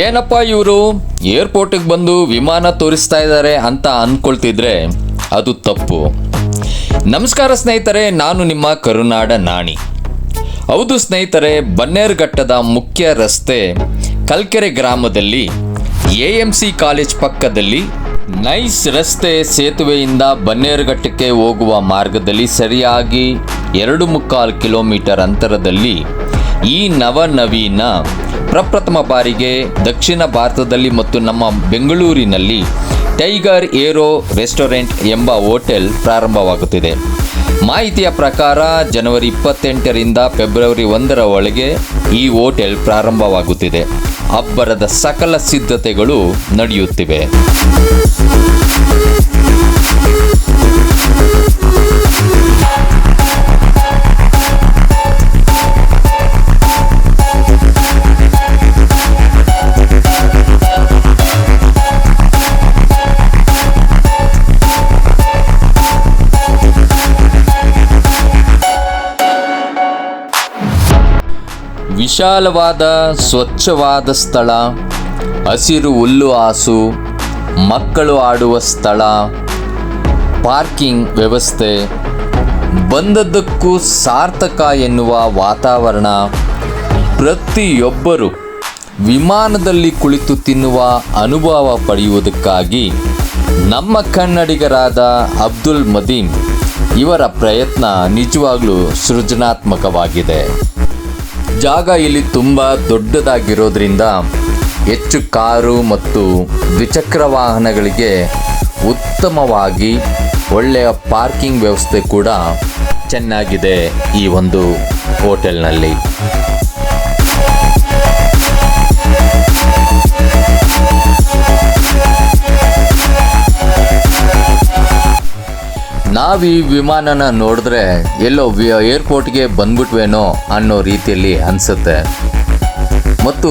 ಏನಪ್ಪ ಇವರು? ಏರ್ಪೋರ್ಟಿಗೆ ಬಂದು ವಿಮಾನ ತೋರಿಸ್ತಾ ಇದ್ದಾರೆ ಅಂತ ಅಂದ್ಕೊಳ್ತಿದ್ರೆ ಅದು ತಪ್ಪು. ನಮಸ್ಕಾರ ಸ್ನೇಹಿತರೆ, ನಾನು ನಿಮ್ಮ ಕರುನಾಡ ನಾಣಿ. ಹೌದು ಸ್ನೇಹಿತರೆ, ಬನ್ನೇರುಘಟ್ಟದ ಮುಖ್ಯ ರಸ್ತೆ ಕಲ್ಕೆರೆ ಗ್ರಾಮದಲ್ಲಿ ಎ ಎಂ ಸಿ ಕಾಲೇಜ್ ಪಕ್ಕದಲ್ಲಿ ನೈಸ್ ರಸ್ತೆ ಸೇತುವೆಯಿಂದ ಬನ್ನೇರುಘಟ್ಟಕ್ಕೆ ಹೋಗುವ ಮಾರ್ಗದಲ್ಲಿ ಸರಿಯಾಗಿ ಎರಡು ಮುಕ್ಕಾಲು ಕಿಲೋಮೀಟರ್ ಅಂತರದಲ್ಲಿ ಈ ನವನವೀನ ಪ್ರಪ್ರಥಮ ಬಾರಿಗೆ ದಕ್ಷಿಣ ಭಾರತದಲ್ಲಿ ಮತ್ತು ನಮ್ಮ ಬೆಂಗಳೂರಿನಲ್ಲಿ ಟೈಗರ್ ಏರೋ ರೆಸ್ಟೋರೆಂಟ್ ಎಂಬ ಹೋಟೆಲ್ ಪ್ರಾರಂಭವಾಗುತ್ತಿದೆ. ಮಾಹಿತಿಯ ಪ್ರಕಾರ ಜನವರಿ ಇಪ್ಪತ್ತೆಂಟರಿಂದ ಫೆಬ್ರವರಿ ಒಂದರ ಒಳಗೆ ಈ ಹೋಟೆಲ್ ಪ್ರಾರಂಭವಾಗುತ್ತಿದೆ. ಅಬ್ಬರದ ಸಕಲ ಸಿದ್ಧತೆಗಳು ನಡೆಯುತ್ತಿವೆ. ವಿಶಾಲವಾದ, ಸ್ವಚ್ಛವಾದ ಸ್ಥಳ. ಹಸಿರು ಹುಲ್ಲು ಹಾಸು, ಮಕ್ಕಳು ಆಡುವ ಸ್ಥಳ. ಪಾರ್ಕಿಂಗ್ ವ್ಯವಸ್ಥೆ. ಬಂದದ್ದಕ್ಕೂ ಸಾರ್ಥಕ ಎನ್ನುವ ವಾತಾವರಣ. ಪ್ರತಿಯೊಬ್ಬರು ವಿಮಾನದಲ್ಲಿ ಕುಳಿತು ತಿನ್ನುವ ಅನುಭವ ಪಡೆಯುವುದಕ್ಕಾಗಿ ನಮ್ಮ ಕನ್ನಡಿಗರಾದ ಅಬ್ದುಲ್ ಮದೀನ್ ಇವರ ಪ್ರಯತ್ನ ನಿಜವಾಗ್ಲೂ ಸೃಜನಾತ್ಮಕವಾಗಿದೆ. ಜಾಗ ಇಲ್ಲಿ ತುಂಬ ದೊಡ್ಡದಾಗಿರೋದ್ರಿಂದ ಹೆಚ್ಚು ಕಾರು ಮತ್ತು ದ್ವಿಚಕ್ರ ವಾಹನಗಳಿಗೆ ಉತ್ತಮವಾಗಿ ಒಳ್ಳೆಯ ಪಾರ್ಕಿಂಗ್ ವ್ಯವಸ್ಥೆ ಕೂಡ ಚೆನ್ನಾಗಿದೆ ಈ ಒಂದು ಹೋಟೆಲ್ನಲ್ಲಿ. ನಾವು ಈ ವಿಮಾನನ ನೋಡಿದ್ರೆ ಎಲ್ಲೋ ಏರ್ಪೋರ್ಟ್ಗೆ ಬಂದ್ಬಿಟ್ವೇನೋ ಅನ್ನೋ ರೀತಿಯಲ್ಲಿ ಅನಿಸುತ್ತೆ. ಮತ್ತು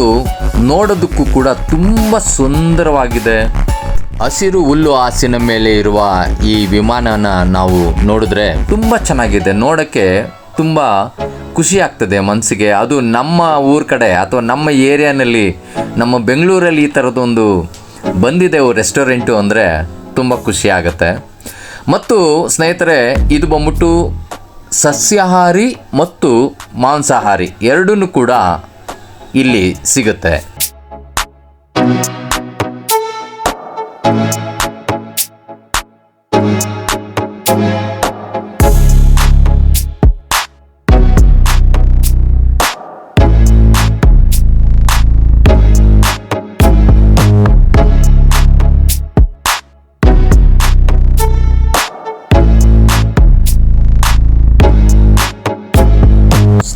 ನೋಡೋದಕ್ಕೂ ಕೂಡ ತುಂಬ ಸುಂದರವಾಗಿದೆ. ಹಸಿರು ಹುಲ್ಲು ಹಾಸಿನ ಮೇಲೆ ಇರುವ ಈ ವಿಮಾನನ ನಾವು ನೋಡಿದ್ರೆ ತುಂಬ ಚೆನ್ನಾಗಿದೆ. ನೋಡೋಕ್ಕೆ ತುಂಬ ಖುಷಿ ಆಗ್ತದೆ ಮನಸ್ಸಿಗೆ. ಅದು ನಮ್ಮ ಊರ ಕಡೆ ಅಥವಾ ನಮ್ಮ ಏರಿಯಾನಲ್ಲಿ, ನಮ್ಮ ಬೆಂಗಳೂರಲ್ಲಿ ಈ ಥರದೊಂದು ಬಂದಿದೆ ರೆಸ್ಟೋರೆಂಟು ಅಂದರೆ ತುಂಬ ಖುಷಿ ಆಗುತ್ತೆ. ಮತ್ತು ಸ್ನೇಹಿತರೆ ಇದು ಬಂದ್ಬಿಟ್ಟು ಸಸ್ಯಾಹಾರಿ ಮತ್ತು ಮಾಂಸಾಹಾರಿ ಎರಡೂ ಕೂಡ ಇಲ್ಲಿ ಸಿಗುತ್ತೆ.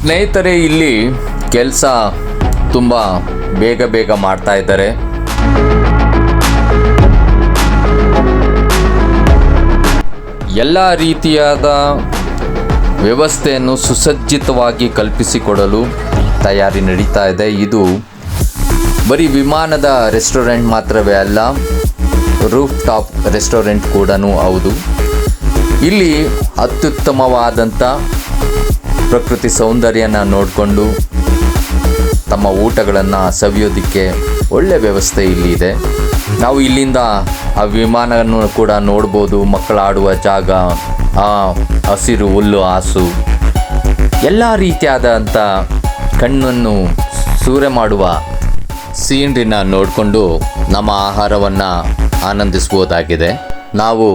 ಸ್ನೇಹಿತರೆ, ಇಲ್ಲಿ ಕೆಲಸ ತುಂಬ ಬೇಗ ಬೇಗ ಮಾಡ್ತಾ ಇದ್ದಾರೆ. ಎಲ್ಲ ರೀತಿಯಾದ ವ್ಯವಸ್ಥೆಯನ್ನು ಸುಸಜ್ಜಿತವಾಗಿ ಕಲ್ಪಿಸಿಕೊಡಲು ತಯಾರಿ ನಡೀತಾ ಇದೆ. ಇದು ಬರೀ ವಿಮಾನದ ರೆಸ್ಟೋರೆಂಟ್ ಮಾತ್ರವೇ ಅಲ್ಲ ರೂಫ್ ಟಾಪ್ ರೆಸ್ಟೋರೆಂಟ್ ಕೂಡ ಹೌದು. ಇಲ್ಲಿ ಅತ್ಯುತ್ತಮವಾದಂಥ ಪ್ರಕೃತಿ ಸೌಂದರ್ಯನ ನೋಡಿಕೊಂಡು ತಮ್ಮ ಊಟಗಳನ್ನು ಸವಿಯೋದಕ್ಕೆ ಒಳ್ಳೆ ವ್ಯವಸ್ಥೆ ಇಲ್ಲಿ ಇದೆ. ನಾವು ಇಲ್ಲಿಂದ ಆ ವಿಮಾನವನ್ನು ಕೂಡ ನೋಡ್ಬೋದು ಮಕ್ಕಳು ಆಡುವ ಜಾಗ, ಆ ಹಸಿರು, ಹುಲ್ಲು, ಹಾಸು. ಎಲ್ಲ ರೀತಿಯಾದಂಥ ಕಣ್ಣನ್ನು ಸೂರೆ ಮಾಡುವ ಸೀನ್ರಿನ ನೋಡಿಕೊಂಡು ನಮ್ಮ ಆಹಾರವನ್ನು ಆನಂದಿಸ್ಬೋದಾಗಿದೆ. ನಾವು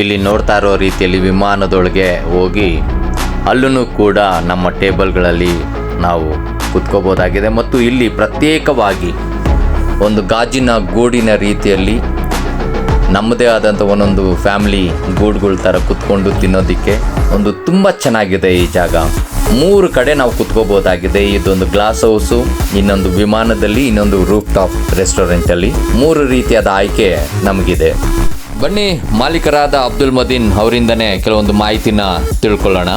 ಇಲ್ಲಿ ನೋಡ್ತಾ ಇರೋ ರೀತಿಯಲ್ಲಿ ವಿಮಾನದೊಳಗೆ ಹೋಗಿ ಅಲ್ಲೂ ಕೂಡ ನಮ್ಮ ಟೇಬಲ್ಗಳಲ್ಲಿ ನಾವು ಕುತ್ಕೋಬೋದಾಗಿದೆ. ಮತ್ತು ಇಲ್ಲಿ ಪ್ರತ್ಯೇಕವಾಗಿ ಒಂದು ಗಾಜಿನ ಗೂಡಿನ ರೀತಿಯಲ್ಲಿ ನಮ್ಮದೇ ಆದಂಥ ಒಂದೊಂದು ಫ್ಯಾಮಿಲಿ ಗೂಡುಗಳ ಥರ ಕುತ್ಕೊಂಡು ತಿನ್ನೋದಕ್ಕೆ ಒಂದು ತುಂಬ ಚೆನ್ನಾಗಿದೆ ಈ ಜಾಗ. ಮೂರು ಕಡೆ ನಾವು ಕುತ್ಕೋಬೋದಾಗಿದೆ. ಇದೊಂದು ಗ್ಲಾಸ್ ಹೌಸು, ಇನ್ನೊಂದು ವಿಮಾನದಲ್ಲಿ, ಇನ್ನೊಂದು ರೂಫ್ ಟಾಪ್ ರೆಸ್ಟೋರೆಂಟಲ್ಲಿ. ಮೂರು ರೀತಿಯಾದ ಆಯ್ಕೆ ನಮಗಿದೆ. ಬನ್ನಿ, ಮಾಲೀಕರಾದ ಅಬ್ದುಲ್ ಮದೀನ್ ಅವರಿಂದನೇ ಕೆಲವೊಂದು ಮಾಹಿತಿನ ತಿಳ್ಕೊಳ್ಳೋಣ.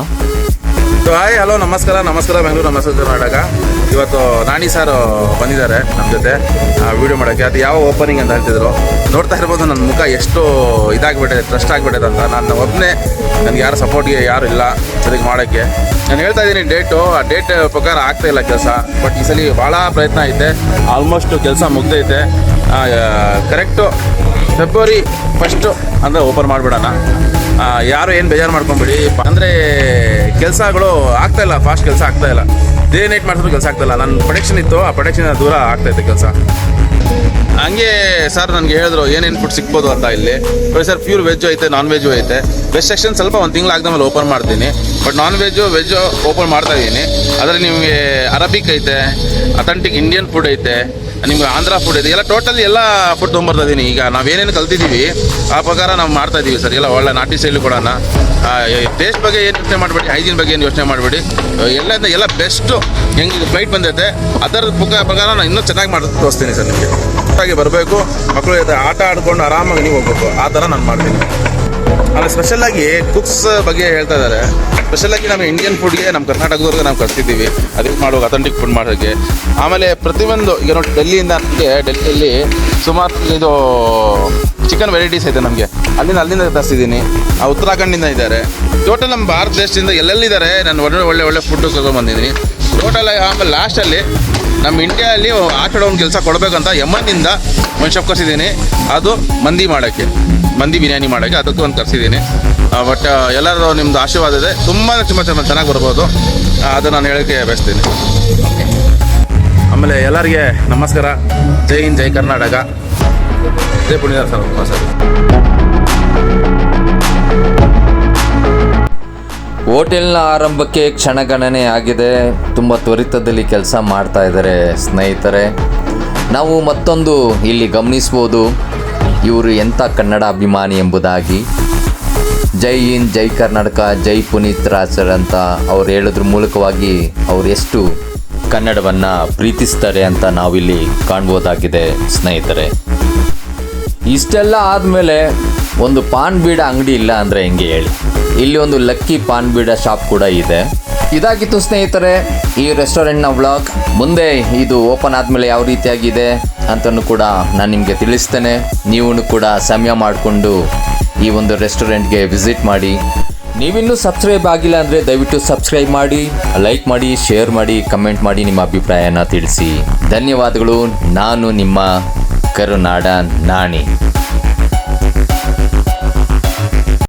ಸೊ ಹಾಯ್ ಹಲೋ ನಮಸ್ಕಾರ ನಮಸ್ಕಾರ, ಬೆಂಗಳೂರು ನಮಸ್ಕಾರ ಕರ್ನಾಟಕ ಇವತ್ತು ನಾಣಿ ಸರ್ ಬಂದಿದ್ದಾರೆ ನಮ್ಮ ಜೊತೆ. ವೀಡಿಯೋ ಮಾಡೋಕ್ಕೆ. ಅದು ಯಾವ ಓಪನಿಂಗ್ ಅಂತ ಹೇಳ್ತಿದ್ರು. ನೋಡ್ತಾ ಇರ್ಬೋದು, ನನ್ನ ಮುಖ ಎಷ್ಟು ಇದಾಗಿಬಿಟ್ಟಿದೆ ಟ್ರಸ್ಟ್ ಆಗಿಬಿಟ್ಟಿದೆ ಅಂತ. ನಾನು ಒಬ್ಬನೇ ನನಗೆ ಯಾರು ಸಪೋರ್ಟ್ಗೆ ಯಾರು ಇಲ್ಲ ಅದಕ್ಕೆ ಮಾಡೋಕ್ಕೆ. ನಾನು ಹೇಳ್ತಾ ಇದ್ದೀನಿ ಡೇಟು ಆ ಡೇಟ್ ಪ್ರಕಾರ ಆಗ್ತಾ ಇಲ್ಲ ಕೆಲಸ. ಬಟ್ ಈ ಸಲ ಭಾಳ ಪ್ರಯತ್ನ ಐತೆ. ಆಲ್ಮೋಸ್ಟ್ ಕೆಲಸ ಮುಗ್ದೈತೆ. ಕರೆಕ್ಟು ಫೆಬ್ರವರಿ ಫಸ್ಟು ಅಂದರೆ ಓಪನ್ ಮಾಡಿಬಿಡೋಣ. ಯಾರು ಏನು ಬೇಜಾರು ಮಾಡ್ಕೊಂಬಿಡಿ ಅಂದರೆ ಕೆಲಸಗಳು ಆಗ್ತಾಯಿಲ್ಲ ಫಾಸ್ಟ್ ಕೆಲಸ ಆಗ್ತಾಯಿಲ್ಲ ಡೇ ನೈಟ್ ಮಾಡಿದ್ರು ಕೆಲಸ ಆಗ್ತಾಯಿಲ್ಲ ನನ್ನ ಪ್ರೊಡಕ್ಷನ್ ಇತ್ತು, ಆ ಪ್ರೊಡಕ್ಷನ್ ದೂರ ಆಗ್ತಾ ಇತ್ತು ಕೆಲಸ. ಹಂಗೆ ಸರ್ ನನಗೆ ಹೇಳಿದ್ರು, ಏನೇನು ಫುಡ್ ಸಿಗ್ಬೋದು ಅಂತ ಇಲ್ಲಿ. ಸರ್ ಪ್ಯೂರ್ ವೆಜ್ ಐತೆ ನಾನ್ ವೆಜ್ಜು ಐತೆ. ವೆಜ್ ಸೆಕ್ಷನ್ ಸ್ವಲ್ಪ ಒಂದು ತಿಂಗಳು ಆಗದ ಓಪನ್ ಮಾಡ್ತೀನಿ. But non veg veg open ಮಾಡ್ತಾ ಇದ್ದೀನಿ. ಅದರಲ್ಲಿ ನಿಮಗೆ ಅರಬಿಕ್ ಐತೆ ಅಥೆಂಟಿಕ್ ಇಂಡಿಯನ್ ಫುಡ್ ಐತೆ. ನಿಮ್ಗೆ ಆಂಧ್ರ ಫುಡ್ ಇದೆ. ಎಲ್ಲ ಟೋಟಲ್ ಎಲ್ಲ ಫುಡ್ ತೊಗೊಂಬರ್ತಾ ಇದ್ದೀನಿ ಈಗ ನಾವೇನೇನು ಕಲ್ತಿದ್ದೀವಿ ಆ ಪ್ರಕಾರ ನಾವು ಮಾಡ್ತಾ ಇದ್ದೀವಿ ಸರ್. ಎಲ್ಲ ಒಳ್ಳೆ ನಾಟಿ ಶೈಲಿ ಕೊಡೋಣ. ಟೇಸ್ಟ್ ಬಗ್ಗೆ ಏನು ಯೋಚನೆ ಮಾಡಬೇಡಿ ಹೈಜಿನ್ ಬಗ್ಗೆ ಏನು ಯೋಚನೆ ಮಾಡಬೇಡಿ. ಎಲ್ಲ ಎಲ್ಲ ಬೆಸ್ಟು ಹೆಂಗೆ ಫ್ಲೈಟ್ ಬಂದೈತೆ ಅದರ ಪುಕ್ಕ ಪ್ರಕಾರ ನಾನು ಇನ್ನೂ ಚೆನ್ನಾಗಿ ಮಾಡಿ ತೋರಿಸ್ತೀನಿ ಸರ್ ನಿಮಗೆ. ಒಟ್ಟಾಗಿ ಬರಬೇಕು ಮಕ್ಕಳು ಆಟ ಆಡ್ಕೊಂಡು ಆರಾಮಾಗಿ ನೀವು ಹೋಗ್ಬೇಕು. ಆ ಥರ ನಾನು ಮಾಡ್ತೀನಿ. ಆಮೇಲೆ ಸ್ಪೆಷಲಾಗಿ ಕುಕ್ಸ್ ಬಗ್ಗೆ ಹೇಳ್ತಾ ಇದ್ದಾರೆ. ಸ್ಪೆಷಲಾಗಿ ನಮ್ಮ ಇಂಡಿಯನ್ ಫುಡ್ಗೆ ನಮ್ಮ ಕರ್ನಾಟಕದವ್ರಿಗೆ ನಾವು ಕರ್ತಿದ್ದೀವಿ ಅದಕ್ಕೆ ಮಾಡುವಾಗ ಅಥೆಂಟಿಕ್ ಫುಡ್ ಮಾಡೋಕ್ಕೆ. ಆಮೇಲೆ ಪ್ರತಿಯೊಂದು, ಈಗ ನೋಡಿ ಡೆಲ್ಲಿಯಿಂದ ನಮಗೆ, ಡೆಲ್ಲಿಯಲ್ಲಿ ಸುಮಾರು ಇದು ಚಿಕನ್ ವೆರೈಟೀಸ್ ಇದೆ ನಮಗೆ. ಅಲ್ಲಿಂದ ಅಲ್ಲಿಂದ ತರಿಸಿದ್ದೀನಿ. ಆ ಉತ್ತರಾಖಂಡಿಂದ ಇದ್ದಾರೆ. ಟೋಟಲ್ ನಮ್ಮ ಭಾರತ ದೇಶದಿಂದ ಎಲ್ಲೆಲ್ಲಿದ್ದಾರೆ? ನಾನು ಒಳ್ಳೆ ಒಳ್ಳೆ ಒಳ್ಳೆ ಫುಡ್ ಬಂದಿದ್ದೀನಿ ಟೋಟಲ್ ಆಮೇಲೆ ಲಾಸ್ಟಲ್ಲಿ ನಮ್ಮ ಇಂಡಿಯಾದಲ್ಲಿ ಆಟ ಒಂದು ಕೆಲಸ ಕೊಡಬೇಕಂತ ಯಮನಿಂದ ಒಂದು ಶೆಫ್ ಕರ್ಸಿದ್ದೀನಿ. ಅದು ಮಂದಿ ಮಾಡೋಕ್ಕೆ. ಮಂದಿ ಬಿರಿಯಾನಿ ಮಾಡೋಕ್ಕೆ. ಅದಕ್ಕೂ ಒಂದು ಕರ್ಸಿದ್ದೀನಿ. ಬಟ್ ಎಲ್ಲರೂ ನಿಮ್ಮದು ಆಶೀರ್ವಾದ ಇದೆ. ತುಂಬ ತುಂಬ ಚೆನ್ನಾಗಿ ಚೆನ್ನಾಗಿ ಬರ್ಬೋದು. ಅದು ನಾನು ಹೇಳೋಕ್ಕೆ ಬಯಸ್ತೀನಿ. ಆಮೇಲೆ ಎಲ್ಲರಿಗೆ ನಮಸ್ಕಾರ. ಜೈ ಹಿಂದ್, ಜೈ ಕರ್ನಾಟಕ. ಜೈ ಪುಣ್ಯ ಸರ್. ಸರ್ ಹೋಟೆಲ್ನ ಆರಂಭಕ್ಕೆ ಕ್ಷಣಗಣನೆ ಆಗಿದೆ. ತುಂಬ ತ್ವರಿತದಲ್ಲಿ ಕೆಲಸ ಮಾಡ್ತಾ ಇದ್ದಾರೆ ಸ್ನೇಹಿತರೆ. ನಾವು ಮತ್ತೊಂದು ಇಲ್ಲಿ ಗಮನಿಸ್ಬೋದು. ಇವರು ಎಂಥ ಕನ್ನಡ ಅಭಿಮಾನಿ ಎಂಬುದಾಗಿ. ಜೈ ಹಿಂದ್, ಜೈ ಕರ್ನಾಟಕ, ಜೈ ಪುನೀತ್ ರಾಜರ್ ಅಂತ ಅವ್ರು ಹೇಳೋದ್ರ ಮೂಲಕವಾಗಿ ಅವ್ರು ಎಷ್ಟು ಕನ್ನಡವನ್ನು ಪ್ರೀತಿಸ್ತಾರೆ ಅಂತ ನಾವಿಲ್ಲಿ ಕಾಣ್ಬೋದಾಗಿದೆ ಸ್ನೇಹಿತರೆ. ಇಷ್ಟೆಲ್ಲ ಆದಮೇಲೆ ಒಂದು ಪಾನ್ ಬೀಡ ಅಂಗಡಿ ಇಲ್ಲ ಅಂದರೆ ಹೆಂಗೆ ಹೇಳಿ? ಇಲ್ಲಿ ಒಂದು ಲಕ್ಕಿ ಪಾನ್ ಬೀಡ ಶಾಪ್ ಕೂಡ ಇದೆ. ಇದಾಗಿತ್ತು ಸ್ನೇಹಿತರೆ, ಈ ರೆಸ್ಟೋರೆಂಟ್ನ ವ್ಲಾಗ್. ಮುಂದೆ ಇದು ಓಪನ್ ಆದಮೇಲೆ ಯಾವ ರೀತಿಯಾಗಿದೆ ಅಂತಲೂ ಕೂಡ ನಾನು ನಿಮಗೆ ತಿಳಿಸ್ತೇನೆ. ನೀವು ಕೂಡ ಸಮಯ ಮಾಡಿಕೊಂಡು ಈ ಒಂದು ರೆಸ್ಟೋರೆಂಟ್ಗೆ ವಿಸಿಟ್ ಮಾಡಿ. ನೀವಿನ್ನೂ ಸಬ್ಸ್ಕ್ರೈಬ್ ಆಗಿಲ್ಲ ಅಂದರೆ ದಯವಿಟ್ಟು ಸಬ್ಸ್ಕ್ರೈಬ್ ಮಾಡಿ, ಲೈಕ್ ಮಾಡಿ, ಶೇರ್ ಮಾಡಿ, ಕಮೆಂಟ್ ಮಾಡಿ ನಿಮ್ಮ ಅಭಿಪ್ರಾಯನ ತಿಳಿಸಿ. ಧನ್ಯವಾದಗಳು. ನಾನು ನಿಮ್ಮ ಕರುನಾಡ ನಾಣಿ.